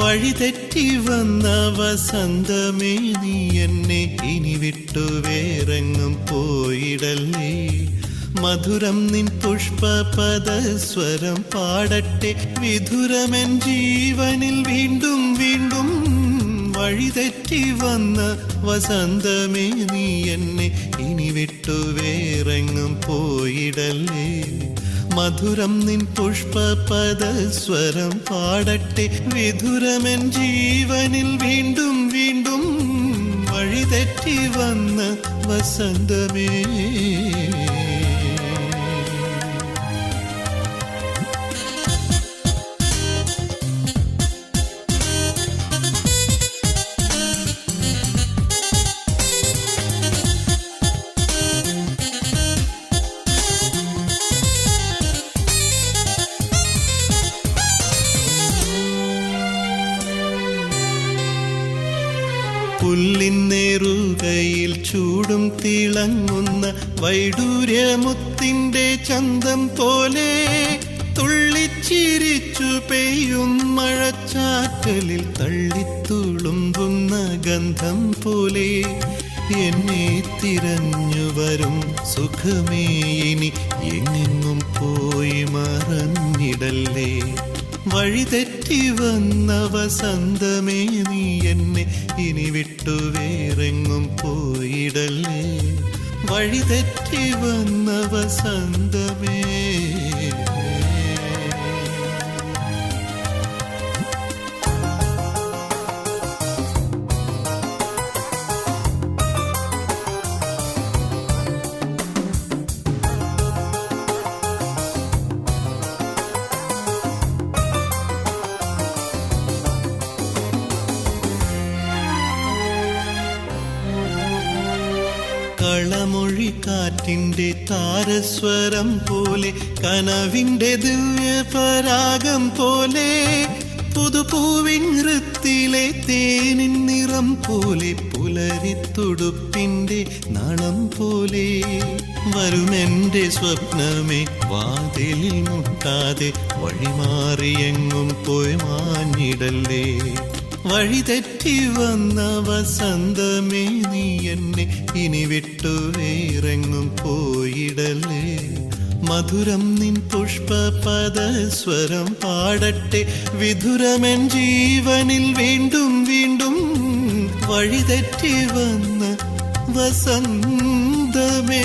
വഴിതെറ്റി വന്ന വസന്തമേ നീ എന്നെ ഇനി വിട്ടു വേറെങ്ങും പോയിടല്ലേ. മധുരം നിൻ പുഷ്പപദസ്വരം പാടട്ടെ വിധുരമൻ ജീവനിൽ വീണ്ടും വീണ്ടും വഴി തെറ്റി വന്ന വസന്തമേ നീ എന്നെ ഇനി വിട്ടു വേറെങ്ങും പോയിടല്ലേ. മധുരം നിൻ പുഷ്പപദസ്വരം പാടട്ടെ. വിധുരമൻ ജീവനിൽ വീണ്ടും വീണ്ടും വഴിതെറ്റി വന്ന വസന്തമേ. പുല്ലിന്നേറുകയിൽ ചൂടും തിളങ്ങുന്ന വൈഡൂര്യമുത്തിന്റെ ചന്തം പോലെ തുള്ളിച്ചിരിച്ചു പെയ്യും മഴച്ചാറ്റലിൽ തള്ളിത്തുളുമ്പുന്ന ഗന്ധം പോലെ എന്നെ തിരഞ്ഞു വരും സുഖമേ ഇനി എങ്ങെങ്ങും പോയി മറഞ്ഞിടല്ലേ വഴിതെറ്റി വന്ന വസന്തമേ നീ എന്നെ ഇനി വിട്ടു വേറെങ്ങും പോയിടല്ലേ? വഴിതെറ്റി വന്ന വസന്തമേ കളമൊഴി കാറ്റിന്റെ താരസ്വരം പോലെ കനവിന്റെ ദിവ്യ പരാഗം പോലെ പുതുപൂവിൻ ഹൃത്തിലെ തേനിൻ നിറം പോലെ പുലരിത്തുടുപ്പിന്റെ നളം പോലെ. വരുമെന്റെ സ്വപ്നമേ വാതിലിൽ മുട്ടാതെ വഴിമാറിയെങ്ങും പോയി മാഞ്ഞിടല്ലേ. വഴിതെറ്റി വന്ന വസന്തമേ നീ എന്നെ ഇനി വിട്ടു വേറെങ്ങും പോയിടല്ലേ. മധുരം നിൻ പുഷ്പപദസ്വരം പാടട്ടെ വിധുരമൻ ജീവനിൽ വീണ്ടും വീണ്ടും വഴിതെറ്റി വന്ന വസന്തമേ